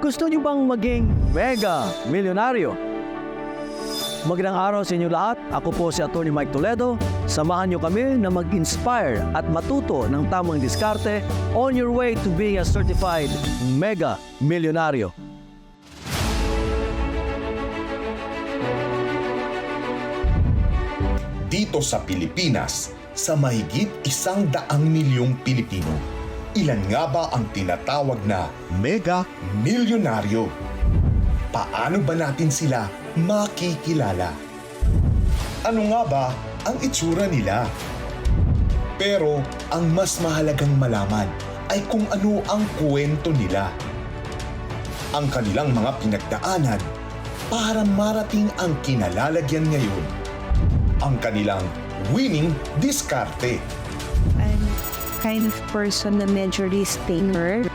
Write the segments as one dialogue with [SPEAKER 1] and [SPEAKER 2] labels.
[SPEAKER 1] Gusto niyo bang maging mega milyonaryo? Magandang araw sa inyo lahat. Ako po si Atty. Mike Toledo. Samahan niyo kami na mag-inspire at matuto ng tamang diskarte on your way to being a certified mega milyonaryo.
[SPEAKER 2] Dito sa Pilipinas, sa mahigit isang daang milyong Pilipino, ilan nga ba ang tinatawag na mega milyonaryo? Paano ba natin sila makikilala? Ano nga ba ang itsura nila? Pero ang mas mahalagang malaman ay kung ano ang kwento nila. Ang kanilang mga pinagdaanan para marating ang kinalalagyan ngayon ang kanilang winning diskarte.
[SPEAKER 3] Kind of person na medyo risk taker.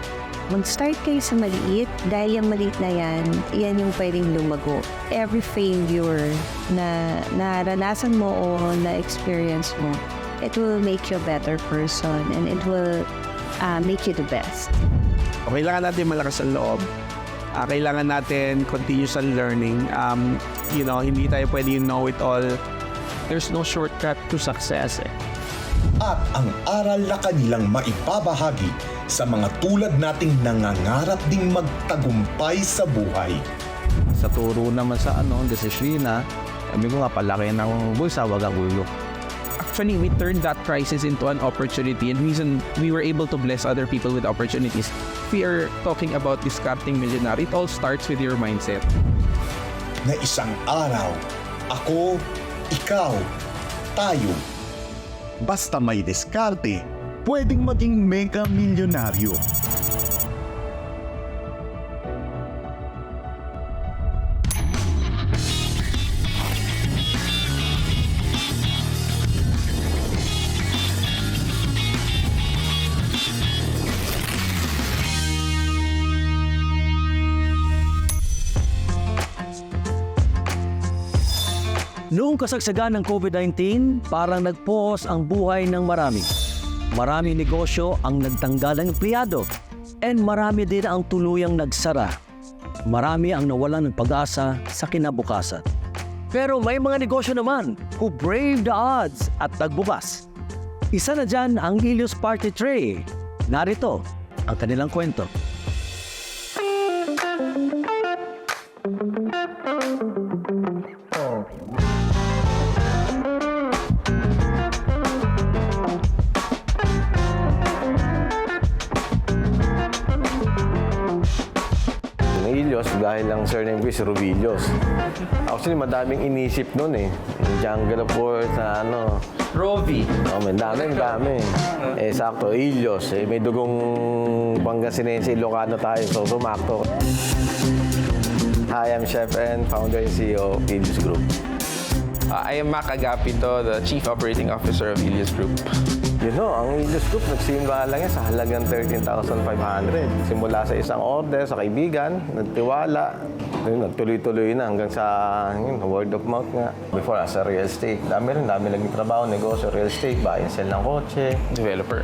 [SPEAKER 3] Mag-start kayo sa maliit dahil yung maliit na yan, yan yung pwedeng lumago. Every failure na naranasan mo o na-experience mo, it will make you a better person and it will uh, make you the best.
[SPEAKER 4] kailangan natin malakas ang loob. Ah, kailangan natin continuous ang learning. Um, you know, hindi tayo pwedeng know it all. There's no shortcut to success eh.
[SPEAKER 2] At ang aral na kanilang maipabahagi sa mga tulad nating nangangarap ding magtagumpay sa buhay.
[SPEAKER 5] sa turo naman sa ano, disiplina, sabi ko nga, palaki ng bulsa, wag ang ulo.
[SPEAKER 6] actually we turned that crisis into an opportunity and reason we were able to bless other people with opportunities we are talking about discarding millionaire it all starts with your mindset
[SPEAKER 2] Na isang araw, ako, ikaw, tayo,
[SPEAKER 7] Basta may diskarte, pwedeng maging mega milyonaryo.
[SPEAKER 1] Noong kasagsagan ng COVID-19, parang nag-pause ang buhay ng marami. Maraming negosyo ang nagtanggal ng empleyado and marami din ang tuluyang nagsara. Marami ang nawalan ng pag-asa sa kinabukasan. Pero may mga negosyo naman who brave the odds at nagbukas. Isa na dyan ang Helios Party Tray. Narito ang kanilang kwento.
[SPEAKER 8] Dahil lang surname ko is Rubillos. Actually, madaming inisip nun eh. Jungle of War na ano.
[SPEAKER 6] Rovi
[SPEAKER 8] Oh, may dami, dami. Eh, sakto, Ilios. Eh, may dugong Pangasinense, Ilocano tayo. So, sumakto. Hi, I'm Chef and founder and CEO of Ilios Group.
[SPEAKER 6] Uh, I am Mac Agapito, the Chief Operating Officer of Ilias Group.
[SPEAKER 8] You know, ang Ilios Group, nagsimula lang yan sa halagang 13,500. Simula sa isang order, sa kaibigan, nagtiwala. Yun, nagtuloy-tuloy na hanggang sa yun, word of mouth nga. Before, as a real estate, dami rin, dami naging trabaho, negosyo, real estate, buy and sell ng kotse.
[SPEAKER 6] Developer.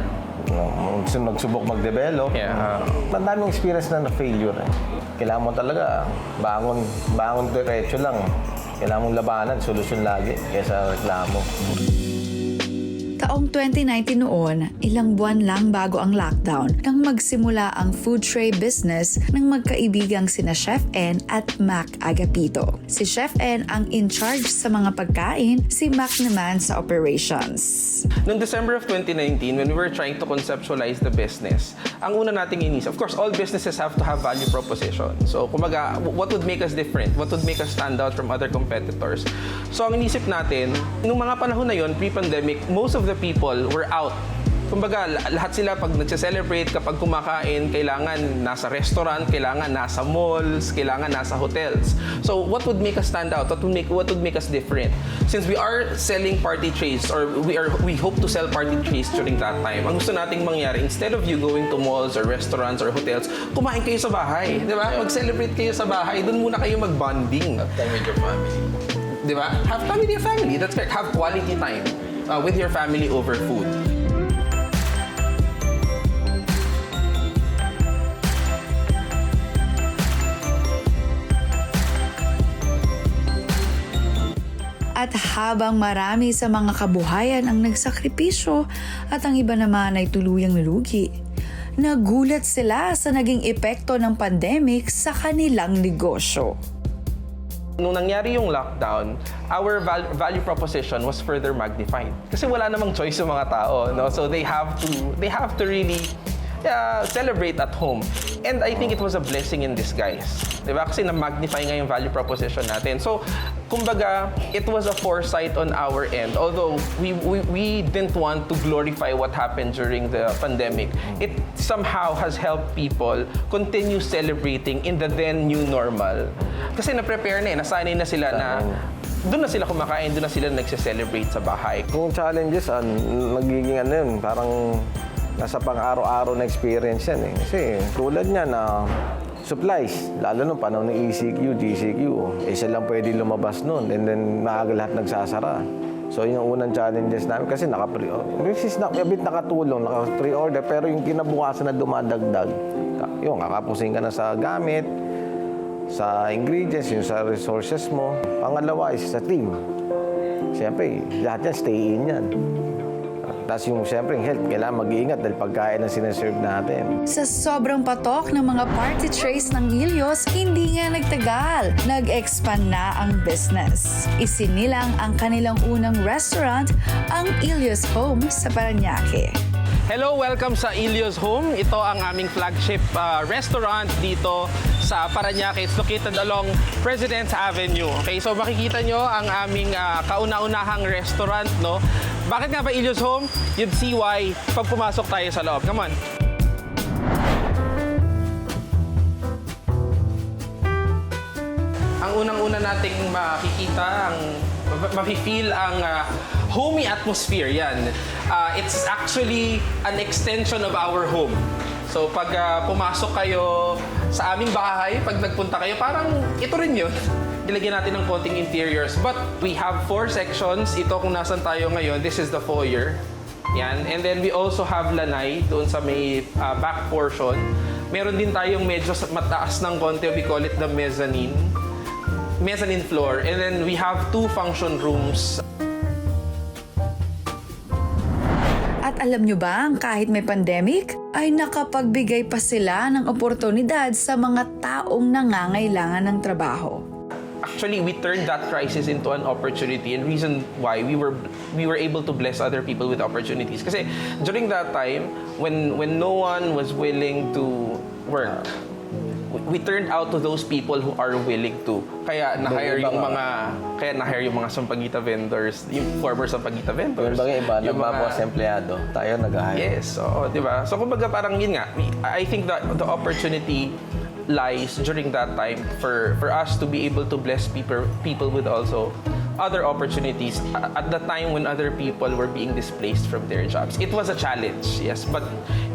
[SPEAKER 8] No, nagsubok mag-develop.
[SPEAKER 6] Yeah. uh,
[SPEAKER 8] Ang daming experience na na-failure. Eh. Kailangan mo talaga bangon, bangon diretso lang. Kailangan mong labanan, solusyon lagi kaysa reklamo.
[SPEAKER 9] Taong 2019 noon, ilang buwan lang bago ang lockdown nang magsimula ang food tray business ng magkaibigang sina Chef N at Mac Agapito. Si Chef N ang in charge sa mga pagkain, si Mac naman sa operations.
[SPEAKER 6] Noong December of 2019, when we were trying to conceptualize the business, ang una nating inisip, of course, all businesses have to have value proposition. So, kumaga, what would make us different? What would make us stand out from other competitors? So, ang inisip natin, nung mga panahon na yon pre-pandemic, most of the people were out Kumbaga, la- lahat sila pag nagse-celebrate, kapag kumakain, kailangan nasa restaurant, kailangan nasa malls, kailangan nasa hotels. So, what would make us stand out? What would make what would make us different? Since we are selling party trays or we are we hope to sell party trays during that time. Ang gusto nating mangyari, instead of you going to malls or restaurants or hotels, kumain kayo sa bahay, 'di ba? Mag-celebrate kayo sa bahay, doon muna kayo mag-bonding. Have time with your family. 'Di ba? Have time with your family. That's correct. Have quality time uh, with your family over food.
[SPEAKER 9] At habang marami sa mga kabuhayan ang nagsakripisyo at ang iba naman ay tuluyang nalugi, nagulat sila sa naging epekto ng pandemic sa kanilang negosyo.
[SPEAKER 6] Nung nangyari yung lockdown, our val- value proposition was further magnified. Kasi wala namang choice yung mga tao, no? So they have to they have to really uh, celebrate at home. And I think it was a blessing in disguise. 'Di ba? Kasi na-magnify nga yung value proposition natin. So, kumbaga, it was a foresight on our end. Although we, we, we didn't want to glorify what happened during the pandemic, it somehow has helped people continue celebrating in the then new normal. Kasi na-prepare na eh, nasanay na sila na doon na sila kumakain, doon na sila nagse-celebrate sa bahay.
[SPEAKER 8] Kung challenges, an, nagiging ano yun, parang nasa pang-araw-araw na experience yan eh. Kasi tulad niya na supplies, lalo nung panahon ng ECQ, GCQ, eh isa lang pwede lumabas noon and then maaga lahat nagsasara. So yun yung unang challenges namin kasi naka-pre which is na, a bit nakatulong, naka-pre-order pero yung kinabukasan na dumadagdag, yun, kakapusin ka na sa gamit, sa ingredients, yung sa resources mo. Pangalawa is sa team. Siyempre, lahat yan, stay in yan. Tapos yung siyempre, yung health, kailangan mag-iingat dahil pagkain ang sinaserve natin.
[SPEAKER 9] Sa sobrang patok ng mga party trays ng Ilios, hindi nga nagtagal. Nag-expand na ang business. Isinilang ang kanilang unang restaurant, ang Ilios Home sa Paranaque.
[SPEAKER 6] Hello, welcome sa Ilios Home. Ito ang aming flagship uh, restaurant dito sa Parañaque. It's located along President's Avenue. Okay, so makikita nyo ang aming uh, kauna-unahang restaurant, no? Bakit nga ba Ilios Home? You'd see why pag pumasok tayo sa loob. Come on. Ang unang-una nating makikita, ang mafe-feel ang uh, homey atmosphere yan. Uh, it's actually an extension of our home. So pag uh, pumasok kayo sa aming bahay, pag nagpunta kayo, parang ito rin yun. Nilagyan natin ng konting interiors. But we have four sections. Ito kung nasan tayo ngayon, this is the foyer. Yan. And then we also have lanay doon sa may uh, back portion. Meron din tayong medyo mataas ng konti. We call it the mezzanine mezzanine floor. And then we have two function rooms.
[SPEAKER 9] At alam nyo ba, kahit may pandemic, ay nakapagbigay pa sila ng oportunidad sa mga taong nangangailangan ng trabaho.
[SPEAKER 6] Actually, we turned that crisis into an opportunity and reason why we were we were able to bless other people with opportunities. Kasi during that time, when when no one was willing to work, we- turned out to those people who are willing to. Kaya na-hire
[SPEAKER 8] Yung
[SPEAKER 6] mga kaya na-hire yung mga sampagita vendors, yung former sampagita vendors.
[SPEAKER 8] Yung bagay iba,
[SPEAKER 6] yung
[SPEAKER 8] nagbabawas
[SPEAKER 6] mga-
[SPEAKER 8] empleyado, tayo nag-hire.
[SPEAKER 6] Yes, oo, di ba? So kumbaga parang yun nga, I think that the opportunity lies during that time for for us to be able to bless people people with also other opportunities at the time when other people were being displaced from their jobs. It was a challenge, yes, but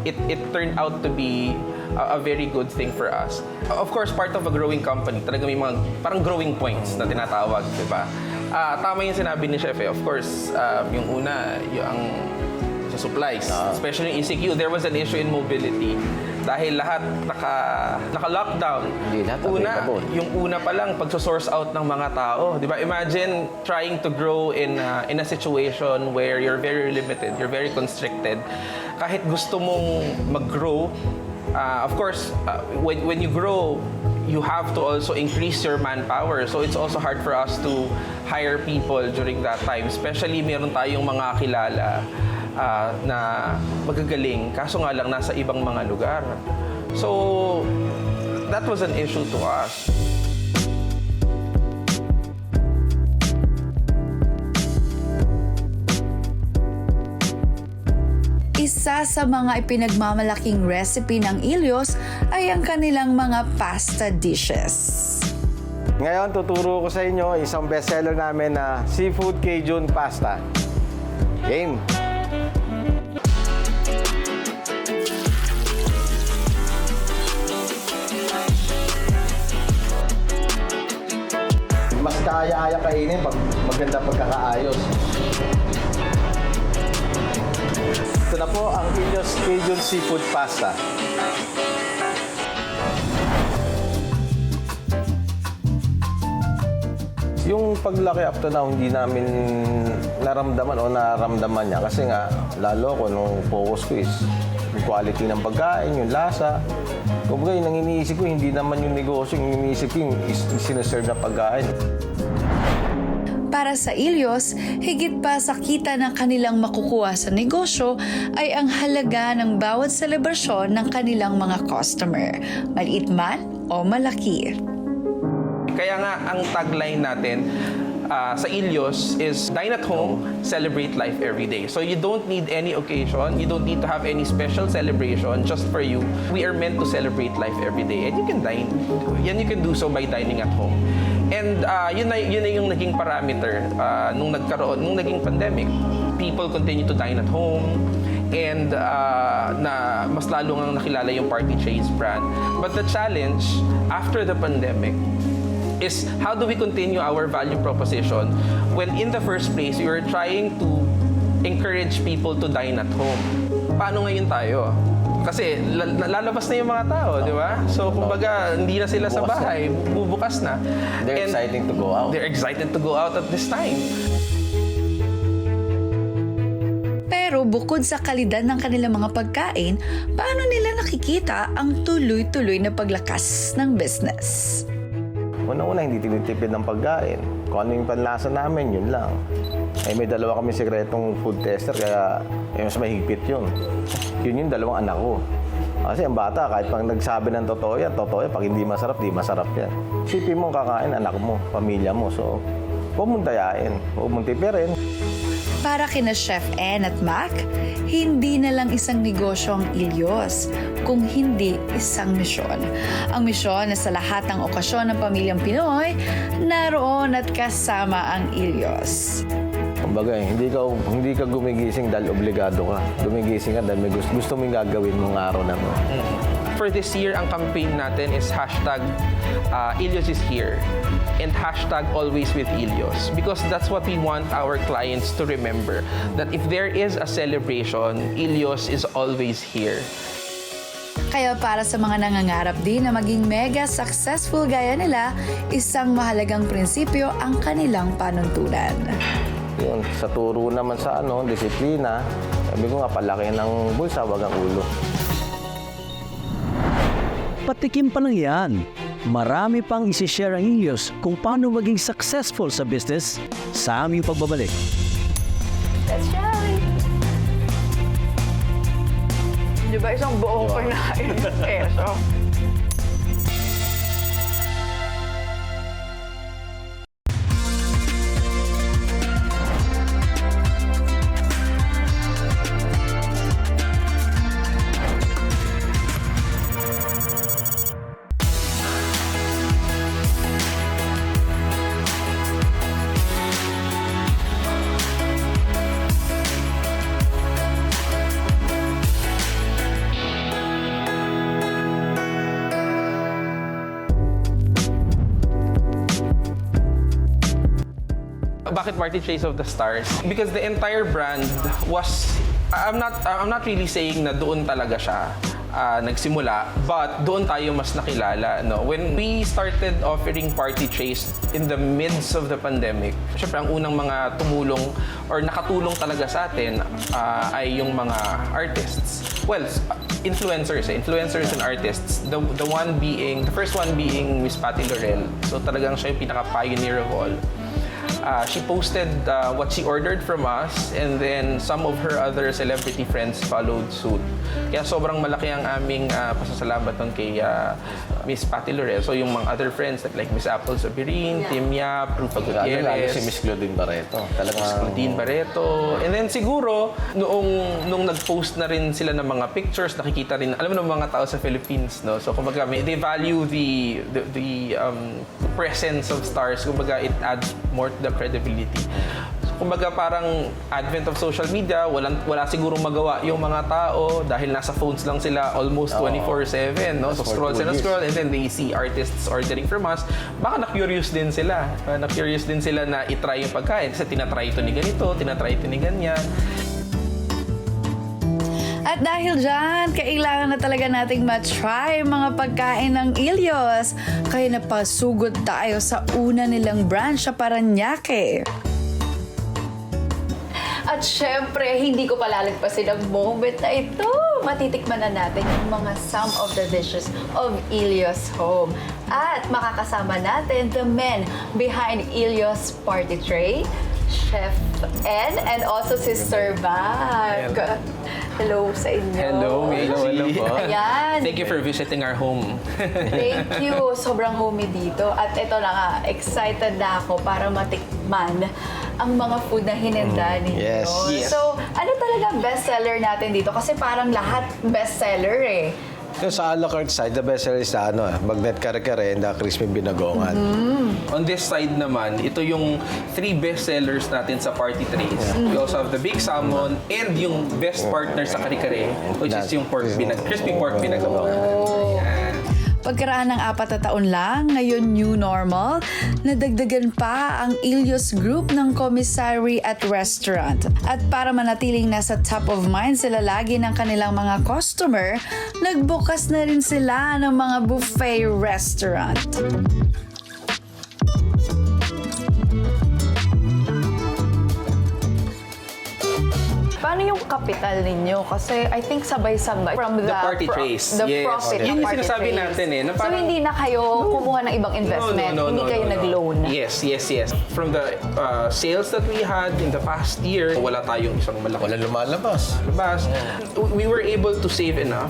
[SPEAKER 6] it it turned out to be a, a very good thing for us. Of course, part of a growing company, talaga may mga parang growing points na tinatawag, di ba? Ah, tama yung sinabi ni Chef eh. Of course, um, yung una, yung sa supplies. Especially in ECQ, there was an issue in mobility. Dahil lahat naka, naka-lockdown.
[SPEAKER 8] Hindi lahat
[SPEAKER 6] Una,
[SPEAKER 8] available.
[SPEAKER 6] yung una pa lang, pagso-source out ng mga tao. Di ba? Imagine trying to grow in a, in a situation where you're very limited, you're very constricted. Kahit gusto mong mag-grow, uh, of course, uh, when, when you grow, you have to also increase your manpower. So it's also hard for us to hire people during that time. Especially meron tayong mga kilala ah, na magagaling, kaso nga lang nasa ibang mga lugar. So, that was an issue to us.
[SPEAKER 9] Isa sa mga ipinagmamalaking recipe ng Ilios ay ang kanilang mga pasta dishes.
[SPEAKER 8] Ngayon, tuturo ko sa inyo isang bestseller namin na Seafood Cajun Pasta. Game! Mas kaya-aya kainin pag maganda pagkakaayos. Ito na po ang Ilios Cajun Seafood Pasta. Yung paglaki up to now, hindi namin naramdaman o naramdaman niya. Kasi nga, lalo ko nung focus ko is yung quality ng pagkain, yung lasa. Kumbaga, yung ang iniisip ko, hindi naman yung negosyo, yung iniisip ko yung is- sinaserve na pagkain.
[SPEAKER 9] Para sa Ilios, higit pa sa kita ng kanilang makukuha sa negosyo ay ang halaga ng bawat selebrasyon ng kanilang mga customer, maliit man o malaki.
[SPEAKER 6] Kaya nga, ang tagline natin ah, sa Ilios is dine at home, celebrate life every day. So you don't need any occasion, you don't need to have any special celebration just for you. We are meant to celebrate life every day. And you can dine. Yan you can do so by dining at home. And ah, yun, na, yun na yung naging parameter ah, nung nagkaroon, nung naging pandemic. People continue to dine at home and ah, na mas lalo ngang nakilala yung Party Chase brand. But the challenge after the pandemic is how do we continue our value proposition when in the first place we were trying to encourage people to dine at home. Paano ngayon tayo? Kasi lal- lalabas na yung mga tao, di ba? So, kumbaga, hindi na sila sa bahay, bubukas na.
[SPEAKER 8] They're
[SPEAKER 6] And
[SPEAKER 8] excited to go out.
[SPEAKER 6] They're excited to go out at this time.
[SPEAKER 9] Pero bukod sa kalidad ng kanilang mga pagkain, paano nila nakikita ang tuloy-tuloy na paglakas ng business?
[SPEAKER 8] Una-una, hindi tinitipid ng pagkain. Kung ano yung panlasa namin, yun lang. Ay may dalawa kami sikretong food tester, kaya eh, mas mahigpit yun. Yun yung dalawang anak ko. Kasi ang bata, kahit pang nagsabi ng totoo yan, totoo yan. Pag hindi masarap, di masarap yan. Isipin mo kakain, anak mo, pamilya mo. So, huwag mong dayain. Huwag mong tipirin.
[SPEAKER 9] Para kina Chef N at Mac, hindi na lang isang negosyo ang Ilios, kung hindi isang misyon. Ang misyon na sa lahat ng okasyon ng pamilyang Pinoy, naroon at kasama ang Ilios.
[SPEAKER 8] Kumbaga, hindi ka, hindi ka gumigising dahil obligado ka. Gumigising ka dahil may gusto, gusto mong gagawin mong araw na to.
[SPEAKER 6] For this year, ang campaign natin is hashtag uh, Ilios is here and hashtag always with Ilios because that's what we want our clients to remember that if there is a celebration, Ilios is always here.
[SPEAKER 9] Kaya para sa mga nangangarap din na maging mega successful gaya nila, isang mahalagang prinsipyo ang kanilang panuntunan.
[SPEAKER 8] Yun, sa turo naman sa ano, disiplina, sabi ko nga, palaki ng bulsa, wag ang ulo.
[SPEAKER 1] Patikim pa lang yan. Marami pang isishare ang Ilios kung paano maging successful sa business sa aming pagbabalik.
[SPEAKER 10] Di ba isang buong pagkain? Keso.
[SPEAKER 6] Bakit Party Chase of the Stars? Because the entire brand was I'm not I'm not really saying na doon talaga siya ah, nagsimula, but doon tayo mas nakilala. No? When we started offering Party Chase in the midst of the pandemic, syempre ang unang mga tumulong or nakatulong talaga sa atin ah, ay yung mga artists. Well, influencers, eh. influencers and artists. The, the one being, the first one being Miss Patty Laurel. So talagang siya yung pinaka-pioneer of all. Uh, she posted uh, what she ordered from us and then some of her other celebrity friends followed suit. Kaya sobrang malaki ang aming uh, pasasalamat nun kay uh, Miss Patty Laurel. So yung mga other friends like Miss Apple Sabirin, Tim Yap, Rufa
[SPEAKER 8] Lalo, lalo
[SPEAKER 6] Gutierrez.
[SPEAKER 8] si Miss Claudine Barreto. Talagang,
[SPEAKER 6] Miss Claudine Barreto. And then siguro, noong nung nag-post na rin sila ng mga pictures, nakikita rin, alam mo ng mga tao sa Philippines, no? So kumbaga, may- they value the the, the um, presence of stars. Kumbaga, it adds more to the credibility. So, kumbaga, parang advent of social media, walang, wala siguro magawa yung mga tao dahil nasa phones lang sila almost 24-7, no? So scroll sila, scroll, and then they see artists ordering from us, baka na-curious din sila. Uh, na-curious din sila na itry yung pagkain. Kasi tinatry ito ni ganito, tinatry ito ni ganyan.
[SPEAKER 9] At dahil dyan, kailangan na talaga nating matry mga pagkain ng Ilios. Kaya napasugod tayo sa una nilang branch sa Paranaque.
[SPEAKER 10] At syempre, hindi ko palalagpasin ang moment na ito. Matitikman na natin yung mga some of the dishes of Ilios Home. At makakasama natin the men behind Ilios Party Tray, Chef N, and also si Sir Mac. Hello sa inyo.
[SPEAKER 6] Hello, Meiji.
[SPEAKER 10] Ayan.
[SPEAKER 6] Thank you for visiting our home.
[SPEAKER 10] Thank you. Sobrang homey dito. At ito na nga, excited na ako para matikman ang mga food na hinenda ninyo.
[SPEAKER 8] Yes.
[SPEAKER 6] Yes.
[SPEAKER 10] So, ano talaga bestseller natin dito? Kasi parang lahat bestseller eh.
[SPEAKER 8] Yung sa a la carte side, the best seller is sa ano, eh, magnet kare-kare and the crispy binagongan.
[SPEAKER 6] On this side naman, ito yung three best sellers natin sa party trays. We also have the big salmon and yung best partner sa kare-kare, which is yung pork binag crispy pork binagawa.
[SPEAKER 9] Pagkaraan ng apat na taon lang, ngayon new normal, nadagdagan pa ang Ilios Group ng commissary at restaurant. At para manatiling nasa top of mind sila lagi ng kanilang mga customer, nagbukas na rin sila ng mga buffet restaurant.
[SPEAKER 10] Paano yung capital ninyo? Kasi I think sabay-sabay from the,
[SPEAKER 6] The party trays.
[SPEAKER 10] The
[SPEAKER 6] Yes.
[SPEAKER 10] profit
[SPEAKER 6] Yun
[SPEAKER 10] ng
[SPEAKER 6] yung sinasabi
[SPEAKER 10] trays.
[SPEAKER 6] natin eh, na
[SPEAKER 10] so
[SPEAKER 6] parang-
[SPEAKER 10] hindi na kayo kumuha ng ibang investment? hindi kayo nag-loan?
[SPEAKER 6] Yes, yes, yes. From the uh, sales that we had in the past year, wala tayong isang malaki
[SPEAKER 8] Wala lumalabas.
[SPEAKER 6] labas. We were able to save enough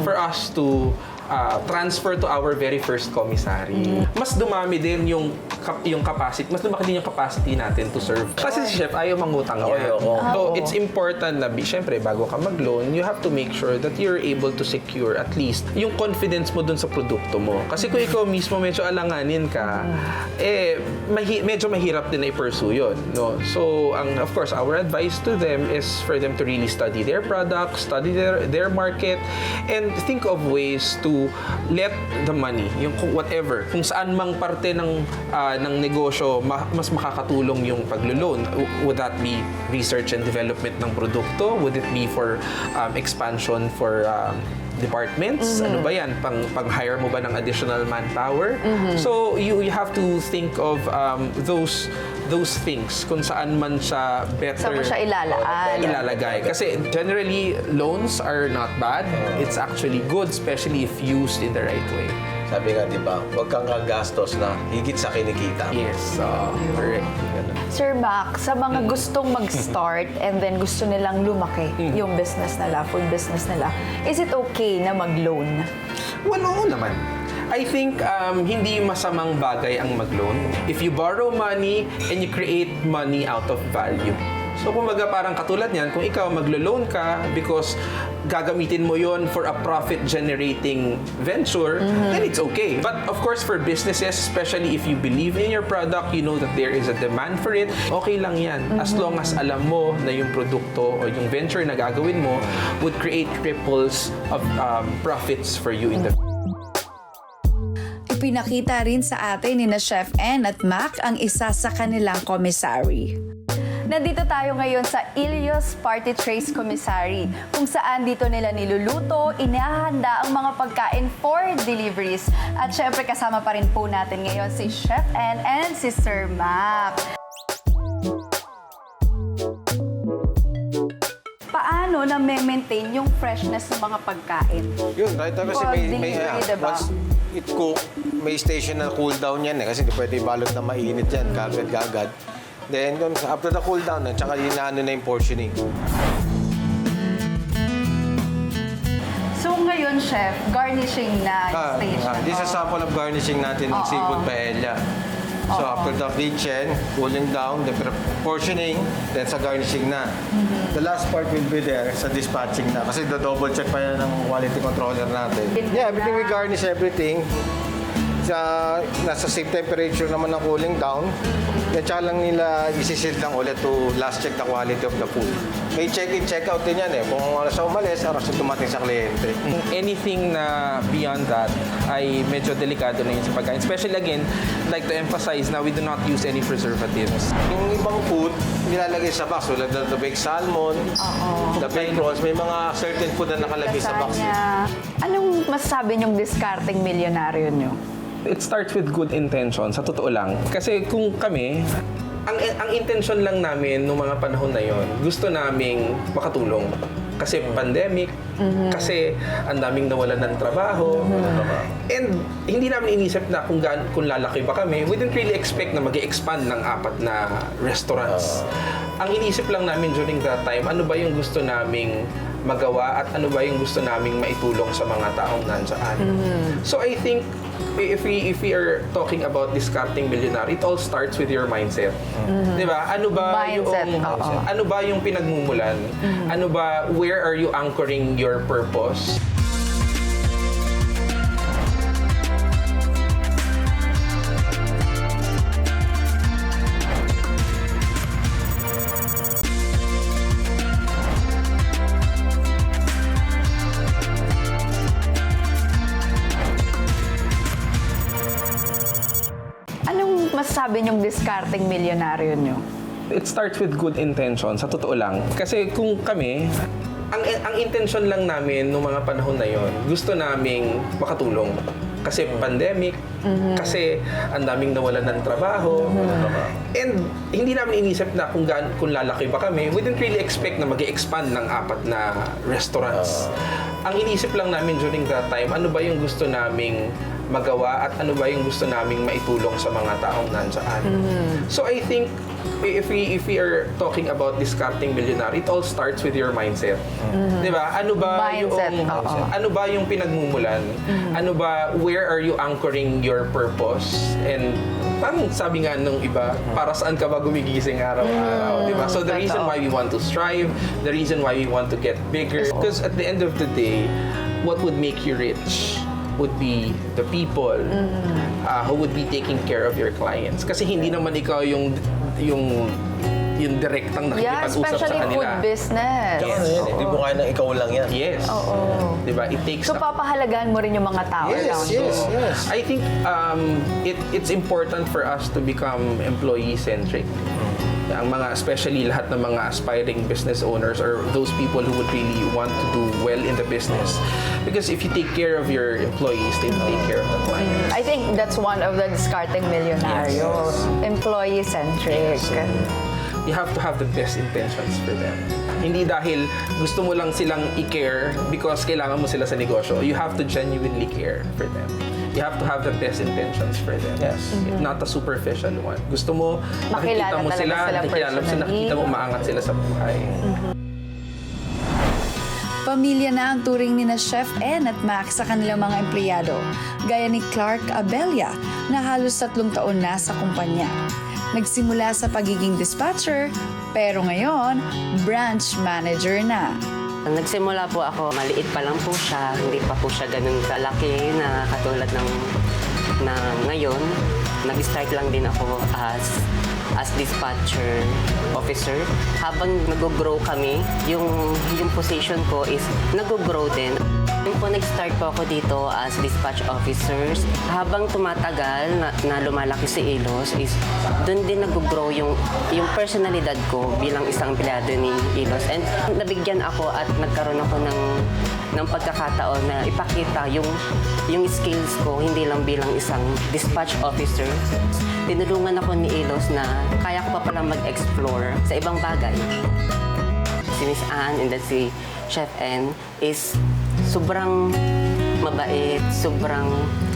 [SPEAKER 6] for us to uh, transfer to our very first commissary. Mas dumami din yung kap- yung capacity, mas lumaki din yung capacity natin to serve. Kasi si chef ayaw mangutang niya.
[SPEAKER 8] Ayoko.
[SPEAKER 6] So it's important na bi- syempre bago ka mag-loan, you have to make sure that you're able to secure at least yung confidence mo dun sa produkto mo. Kasi kung ikaw mismo medyo alanganin ka, eh mahi- medyo mahirap din na i-pursue yun. No? So ang of course our advice to them is for them to really study their product, study their their market and think of ways to let the money, yung kung whatever, kung saan mang parte ng ah, ng negosyo ma- mas makakatulong yung paglo-loan. Would that be research and development ng produkto? Would it be for um, expansion for um, departments? Ano ba yan? Pang, pang-hire mo ba ng additional manpower? So, you, you have to think of um, those those things kung saan man siya better
[SPEAKER 10] Saan mo siya ilalaan?
[SPEAKER 6] ilalagay. Kasi generally, loans are not bad. It's actually good, especially if used in the right way.
[SPEAKER 8] Sabi nga, di ba, huwag kang kagastos na higit sa kinikita.
[SPEAKER 6] Yes, uh, correct.
[SPEAKER 10] Sir Mac, sa mga gustong mag-start and then gusto nilang lumaki yung business nila, food business nila, is it okay na mag-loan?
[SPEAKER 6] Well, oo naman. I think um, hindi masamang bagay ang mag-loan if you borrow money and you create money out of value. So kumbaga parang katulad niyan, kung ikaw maglo-loan ka because gagamitin mo yon for a profit-generating venture, then it's okay. But of course, for businesses, especially if you believe in your product, you know that there is a demand for it, okay lang yan. As long as alam mo na yung produkto o yung venture na gagawin mo would create ripples of um, profits for you in the
[SPEAKER 9] Ipinakita rin sa atin ni na Chef N at Mac ang isa sa kanilang commissary.
[SPEAKER 10] Nandito tayo ngayon sa Ilios Party Trays Commissary, kung saan dito nila niluluto, inahanda ang mga pagkain for deliveries. At syempre kasama pa rin po natin ngayon si Chef N and si Sir Mac. Paano na maintain yung freshness ng mga pagkain?
[SPEAKER 8] Yun, right kasi
[SPEAKER 10] For
[SPEAKER 8] may, may
[SPEAKER 10] delivery,
[SPEAKER 8] ah,
[SPEAKER 10] diba?
[SPEAKER 8] once it cook, may station na cool down yan eh. Kasi hindi pwede balot na mainit yan, kagad-gagad. Then, dun, after the cool down, eh, tsaka inaano na yung portioning.
[SPEAKER 10] So ngayon, Chef, garnishing na yung
[SPEAKER 8] Ah,
[SPEAKER 10] stage
[SPEAKER 8] ah,
[SPEAKER 10] na
[SPEAKER 8] this is
[SPEAKER 10] to.
[SPEAKER 8] sample of garnishing natin ng
[SPEAKER 10] Oo.
[SPEAKER 8] seafood paella. So after the kitchen, cooling down, the pre- portioning, then sa garnishing na.
[SPEAKER 10] Mm-hmm.
[SPEAKER 8] The last part will be there sa dispatching na. Kasi the double check pa yan ng quality controller natin. Yeah, everything we garnish everything. sa, nasa safe temperature naman ng cooling down. Yan tsaka lang nila isisil lang ulit to last check the quality of the food. May check-in, check-out din yan eh. Kung oras sa umalis, oras sa dumating sa kliyente.
[SPEAKER 6] Anything na beyond that ay medyo delikado na yun sa pagkain. Especially again, like to emphasize na we do not use any preservatives.
[SPEAKER 8] Yung ibang food, nilalagay sa box. Tulad ng the baked salmon, the baked prawns, may mga certain food na nakalagay sa box.
[SPEAKER 10] Lasagna. Anong masasabi niyong discarding milyonaryo niyo?
[SPEAKER 6] It starts with good intention, sa totoo lang. Kasi kung kami, ang, ang intention lang namin nung mga panahon na yon, gusto naming makatulong. Kasi pandemic, kasi ang daming nawalan ng trabaho. And hindi namin inisip na kung, gaan, kung lalaki ba kami. We didn't really expect na mag expand ng apat na restaurants. ang inisip lang namin during that time, ano ba yung gusto naming magawa at ano ba yung gusto naming maitulong sa mga taong nandyan. So I think if we if we are talking about discarding millionaire, it all starts with your mindset. 'Di ba? Ano ba
[SPEAKER 10] Mindset,
[SPEAKER 6] yung
[SPEAKER 10] oo.
[SPEAKER 6] ano ba yung pinagmumulan? Ano ba where are you anchoring your purpose?
[SPEAKER 10] Masasabi niyong discarding milyonaryo niyo?
[SPEAKER 6] It starts with good intention, sa totoo lang. Kasi kung kami, ang, ang intention lang namin nung mga panahon na yon, gusto naming makatulong. Kasi pandemic, kasi ang daming nawalan ng trabaho. And hindi namin inisip na kung, gaan, kung lalaki ba kami, we didn't really expect na mag expand ng apat na restaurants. ang inisip lang namin during that time, ano ba yung gusto naming magawa at ano ba yung gusto naming maitulong sa mga taong nandyan. So I think if we if we are talking about discarding millionaire, it all starts with your mindset. 'Di ba? Ano ba
[SPEAKER 10] Mindset,
[SPEAKER 6] yung
[SPEAKER 10] oo.
[SPEAKER 6] ano ba yung pinagmumulan? Ano ba where are you anchoring your purpose? And parang sabi nga nung iba, para saan ka ba gumigising araw-araw, 'di ba? So the reason why we want to strive, the reason why we want to get bigger because at the end of the day, what would make you rich? Would be the people uh, who would be taking care of your clients. Kasi hindi naman ikaw yung yung yung direktang
[SPEAKER 10] Yeah,
[SPEAKER 6] nakikipag-usap sa
[SPEAKER 10] especially
[SPEAKER 6] kanila.
[SPEAKER 10] food business.
[SPEAKER 6] Yes.
[SPEAKER 8] Ano Hindi mo kaya na ikaw lang yan.
[SPEAKER 6] Yes.
[SPEAKER 10] Oo.
[SPEAKER 6] Diba? It takes
[SPEAKER 10] So papahalagahan mo rin yung mga tao
[SPEAKER 8] Yes,
[SPEAKER 10] around
[SPEAKER 8] yes,
[SPEAKER 10] you.
[SPEAKER 8] yes.
[SPEAKER 6] I think um, it, it's important for us to become employee-centric. Ang mga, especially lahat ng mga aspiring business owners or those people who would really want to do well in the business. Because if you take care of your employees, they will take care of the clients.
[SPEAKER 10] I think that's one of the discarding milyonaryo. Employee-centric.
[SPEAKER 6] you have to have the best intentions for them. Hindi dahil gusto mo lang silang i-care because kailangan mo sila sa negosyo. You have to genuinely care for them. You have to have the best intentions for them.
[SPEAKER 8] Yes.
[SPEAKER 6] Not a superficial one. Gusto mo, nakikita mo sila,
[SPEAKER 10] sila
[SPEAKER 6] nakikilala mo sila, nakikita mo maangat sila sa buhay.
[SPEAKER 9] Pamilya na ang turing ni na Chef N at Max sa kanilang mga empleyado, gaya ni Clark Abella na halos tatlong taon na sa kumpanya. Nagsimula sa pagiging dispatcher, pero ngayon, branch manager na.
[SPEAKER 11] Nagsimula po ako, maliit pa lang po siya, hindi pa po siya ganun kalaki na katulad ng na ngayon. Nag-start lang din ako as as dispatcher officer. Habang nag-grow kami, yung, yung position ko is nag-grow din. Nung po nag-start po ako dito as dispatch officers, habang tumatagal na, na lumalaki si Ilos is doon din nag-grow yung, yung personalidad ko bilang isang empleyado ni Ilos. And nabigyan ako at nagkaroon ako ng ng pagkakataon na ipakita yung yung skills ko hindi lang bilang isang dispatch officer. Tinulungan ako ni Ilos na kaya ko pa pala mag-explore sa ibang bagay. Si Miss Anne and then si Chef N is sobrang mabait, sobrang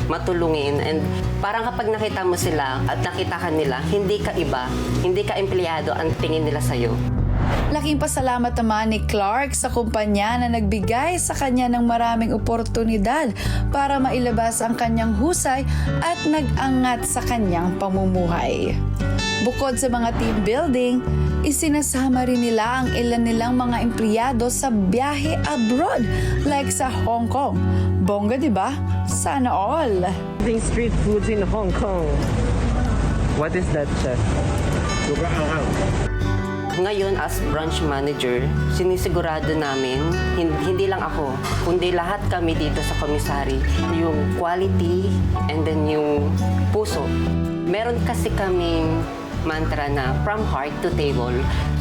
[SPEAKER 11] matulungin and parang kapag nakita mo sila at nakita ka nila, hindi ka iba, hindi ka empleyado ang tingin nila sa'yo.
[SPEAKER 9] Laking pasalamat naman ni Clark sa kumpanya na nagbigay sa kanya ng maraming oportunidad para mailabas ang kanyang husay at nag-angat sa kanyang pamumuhay. Bukod sa mga team building, isinasama rin nila ang ilan nilang mga empleyado sa biyahe abroad like sa Hong Kong. Bongga, di ba? Sana all!
[SPEAKER 11] amazing street foods in Hong Kong. What is that, chef? Ngayon, as branch manager, sinisigurado namin, hin- hindi lang ako, kundi lahat kami dito sa komisari, yung quality and then yung puso. Meron kasi kaming mantra na from heart to table,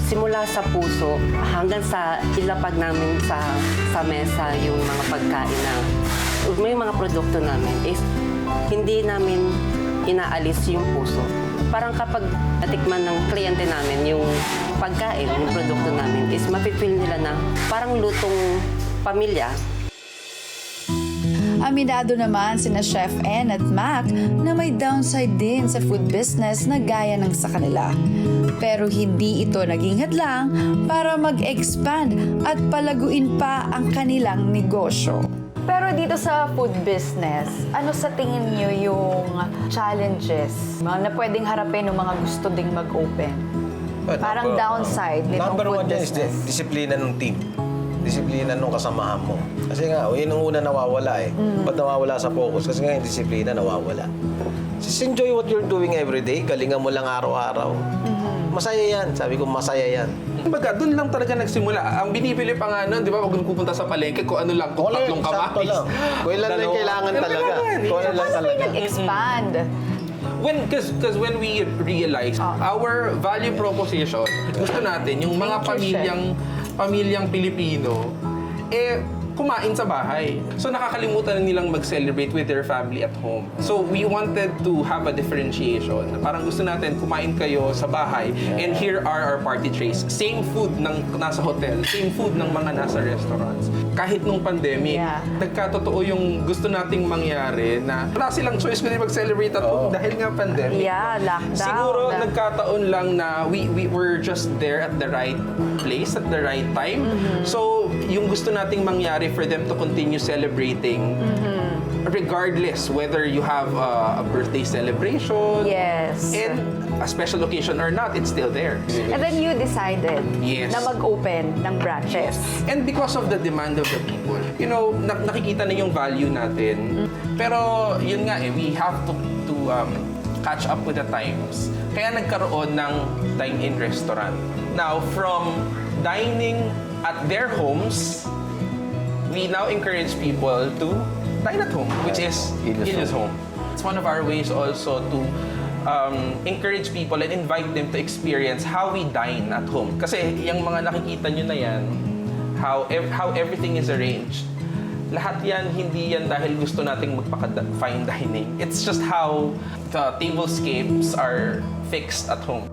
[SPEAKER 11] simula sa puso hanggang sa ilapag namin sa, sa mesa yung mga pagkain na may mga produkto namin is hindi namin inaalis yung puso. Parang kapag natikman ng kliyente namin yung pagkain, yung produkto namin, is mapipil nila na parang lutong pamilya.
[SPEAKER 9] Aminado naman sina Chef N at Mac na may downside din sa food business na gaya ng sa kanila. Pero hindi ito naging hadlang para mag-expand at palaguin pa ang kanilang negosyo.
[SPEAKER 10] Pero dito sa food business, ano sa tingin niyo yung challenges na pwedeng harapin ng mga gusto ding mag-open?
[SPEAKER 12] Well,
[SPEAKER 10] Parang
[SPEAKER 12] number-
[SPEAKER 10] downside nitong
[SPEAKER 12] Number
[SPEAKER 10] food
[SPEAKER 12] one dyan is
[SPEAKER 10] business.
[SPEAKER 12] di- disiplina ng team. Disiplina ng kasamahan mo. Kasi nga, yun ang una nawawala eh.
[SPEAKER 10] Mm.
[SPEAKER 12] Ba't nawawala sa focus? Kasi nga yung disiplina nawawala. Just enjoy what you're doing every day. Galingan mo lang araw-araw. Masaya yan. Sabi ko, masaya yan.
[SPEAKER 6] Kumbaga, doon lang talaga nagsimula. Ang binibili pa nga nun, di ba, pag pupunta sa palengke, kung ano lang, kung tatlong kamatis.
[SPEAKER 12] lang. Kung ilan lang
[SPEAKER 6] dalawa.
[SPEAKER 12] kailangan talaga.
[SPEAKER 6] naman.
[SPEAKER 12] Kung ano lang
[SPEAKER 10] Paano kayo
[SPEAKER 12] talaga.
[SPEAKER 10] nag-expand?
[SPEAKER 6] When, cause, cause when we realize our value proposition, gusto natin yung mga pamilyang pamilyang Pilipino eh kumain sa bahay. So nakakalimutan na nilang mag-celebrate with their family at home. So we wanted to have a differentiation. Parang gusto natin kumain kayo sa bahay and here are our party trays. Same food ng nasa hotel, same food ng mga nasa restaurants. Kahit nung pandemic,
[SPEAKER 10] Yeah.
[SPEAKER 6] nagkatotoo yung gusto nating mangyari na wala silang choice kundi mag-celebrate at home dahil nga pandemic.
[SPEAKER 10] Yeah, lockdown.
[SPEAKER 6] Siguro nagkataon lang na we, we were just there at the right place at the right time.
[SPEAKER 10] Mm-hmm.
[SPEAKER 6] So, yung gusto nating mangyari for them to continue celebrating
[SPEAKER 10] Mm-hmm.
[SPEAKER 6] Regardless whether you have uh, a birthday celebration
[SPEAKER 10] Yes.
[SPEAKER 6] and a special occasion or not, it's still there.
[SPEAKER 10] And then you decided
[SPEAKER 6] Yes.
[SPEAKER 10] na mag-open ng branches.
[SPEAKER 6] And because of the demand of the people, you know, nak- nakikita na yung value natin. Pero yun nga eh, we have to to um, catch up with the times. Kaya nagkaroon ng dine-in restaurant. Now, from dining at their homes, we now encourage people to dine at home, which is
[SPEAKER 8] Ilios
[SPEAKER 6] Ilios Home. It's one of our ways also to um, encourage people and invite them to experience how we dine at home. Kasi yung mga nakikita nyo na yan, how, ev- how everything is arranged, lahat yan, hindi yan dahil gusto nating magpaka-fine dining. It's just how the tablescapes are fixed at home.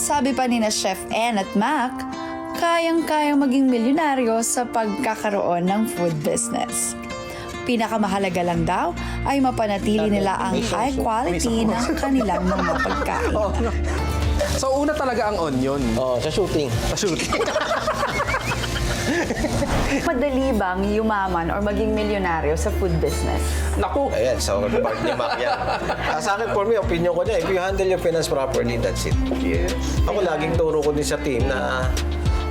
[SPEAKER 9] Sabi pa ni na Chef N at Mac, kayang-kayang maging milyonaryo sa pagkakaroon ng food business. Pinakamahalaga lang daw ay mapanatili nila ang high quality ng kanilang mga pagkain.
[SPEAKER 6] So una talaga ang onion.
[SPEAKER 12] Oh, sa shooting.
[SPEAKER 6] Sa shooting.
[SPEAKER 10] Madali bang yumaman or maging milyonaryo sa food business?
[SPEAKER 6] Naku,
[SPEAKER 12] Ayan, sa part ni Mac yan. Ah, sa akin, for me, opinion ko niya, if you handle your finance properly, that's it.
[SPEAKER 6] yes.
[SPEAKER 12] Ako laging turo ko din sa team na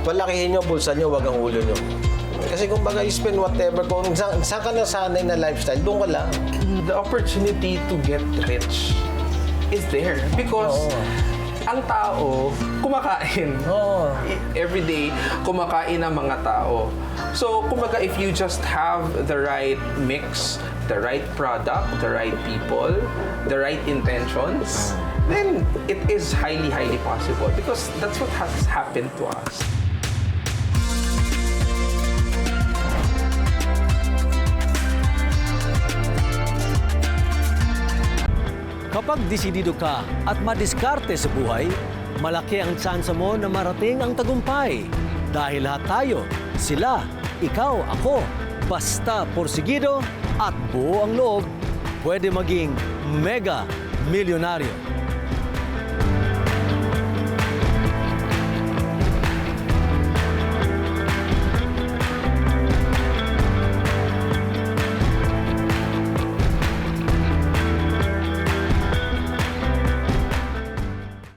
[SPEAKER 12] palakihin nyo ang bulsa nyo, wag ang ulo nyo. Kasi kung baga you spend whatever, kung saan, saan ka nasanay na lifestyle, doon ka lang.
[SPEAKER 6] the opportunity to get rich is there because ang tao kumakain.
[SPEAKER 12] Oo.
[SPEAKER 6] Every day, kumakain ang mga tao. So, kumbaga, if you just have the right mix, the right product, the right people, the right intentions, then it is highly, highly possible because that's what has happened to us.
[SPEAKER 1] Kapag desidido ka at madiskarte sa buhay, malaki ang tsansa mo na marating ang tagumpay. Dahil lahat tayo, sila, ikaw, ako, basta porsigido at buo ang loob, pwede maging mega milyonaryo.